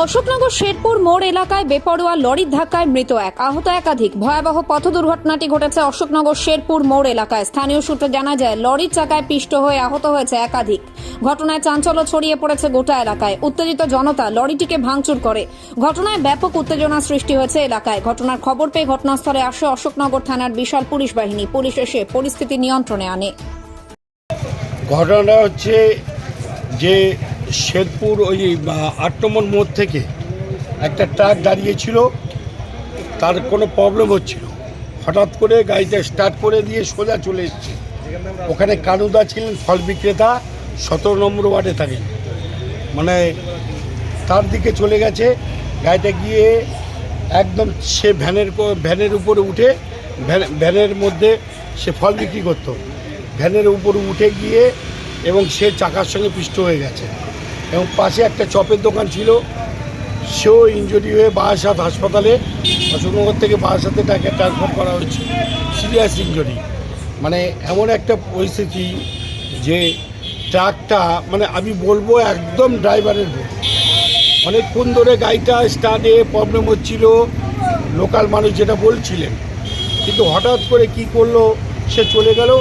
অশোকনগর শেরপুর মোড় এলাকায় বেপরোয়া লরির ধাক্কায় মৃত এক। আহত একাধিক। ভয়াবহ পথ দুর্ঘটনাটি ঘটেছে অশোকনগর শেরপুর মোড় এলাকায়। স্থানীয় সূত্রে জানা যায়, লরির চাকায় পিষ্ট হয়ে আহত হয়েছে একাধিক। ঘটনায় চাঞ্চল্য ছড়িয়ে পড়েছে গোটা এলাকায়। উত্তেজিত জনতা লরিটিকে ভাঙচুর করে। ঘটনায় ব্যাপক উত্তেজনা সৃষ্টি হয়েছে এলাকায়। ঘটনার খবর পেয়ে ঘটনাস্থলে আসে অশোকনগর থানার বিশাল পুলিশ বাহিনী। পুলিশ এসে পরিস্থিতি নিয়ন্ত্রণে আনে। ঘটনাটা হচ্ছে যে শেরপুর ওই আট নম্বর মোড় থেকে একটা ট্রাক দাঁড়িয়েছিল। তার কোনো প্রবলেম হচ্ছিল। হঠাৎ করে গাড়িটা স্টার্ট করে দিয়ে সোজা চলে এসছে। ওখানে কানুদা ছিলেন ফল বিক্রেতা, সতেরো নম্বর ওয়ার্ডে থাকেন। মানে তার দিকে চলে গেছে। গাড়িটা গিয়ে একদম সে ভ্যানের ভ্যানের উপরে উঠে, ভ্যান- ভ্যানের মধ্যে সে ফল বিক্রি করতো। ভ্যানের উপরে উঠে গিয়ে এবং সে চাকার সঙ্গে পিষ্ট হয়ে গেছে। এবং পাশে একটা চপের দোকান ছিল। সেও ইঞ্জুরি হয়ে বারাসাত হাসপাতালে, অশোকনগর থেকে বারাসাতে তাকে ট্রান্সফার করা হয়েছে। সিরিয়াস ইঞ্জুরি মানে এমন একটা পরিস্থিতি যে ট্রাকটা মানে আমি বলব একদম ড্রাইভারের অনেকক্ষণ ধরে গাড়িটা স্টার্টে প্রবলেম হচ্ছিল লোকাল মানুষ যেটা বলছিলেন। কিন্তু হঠাৎ করে কি করল, সে চলে গেল।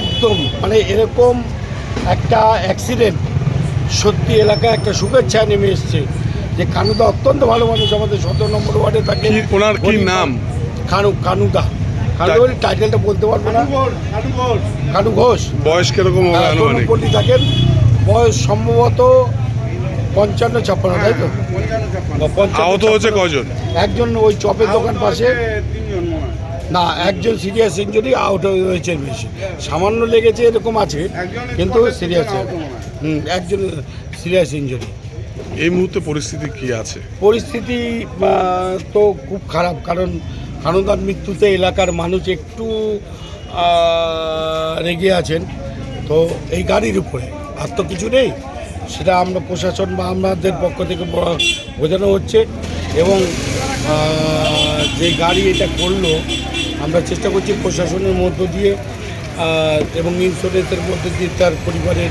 একদম মানে এরকম একটা অ্যাক্সিডেন্ট সত্যি এলাকায় একটা শুভেচ্ছা নেমে এসছে যে কানুদা অত্যন্ত ভালো মানুষ আমাদের সতেরো নম্বর ওয়ার্ডে থাকে। ওনার কি নাম? কানু কানুদা। কানু টাইটেলটা বলতে পারব না। কানু ঘোষ বয়স কীরকম হবে আনুমানিক? তরুণপল্লী থাকেন। বয়স সম্ভবত পঞ্চান্ন ছাপ্পান্ন তাই তো? আহত হচ্ছে ছাপ্পান্ন। কজন? একজন ওই চপের দোকান পাশে। না একজন সিরিয়াস ইঞ্জুরি আউট হয়েছে বেশি। সামান্য লেগেছে এরকম আছে কিন্তু সিরিয়াস একজন সিরিয়াস ইঞ্জুরি এই মুহূর্তে পরিস্থিতি কি আছে? পরিস্থিতি তো খুব খারাপ কারণ খানুদার মৃত্যুতে এলাকার মানুষ একটু রেগে আছেন। তো এই গাড়ির উপরে আর তো কিছু নেই। সেটা আমরা প্রশাসন বা আমাদের পক্ষ থেকে বোঝানো হচ্ছে এবং যে গাড়ি এটা করল আমরা চেষ্টা করছি প্রশাসনের মধ্য দিয়ে এবং ইন্স্যুরেন্সের মধ্যে দিয়ে তার পরিবারের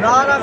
না না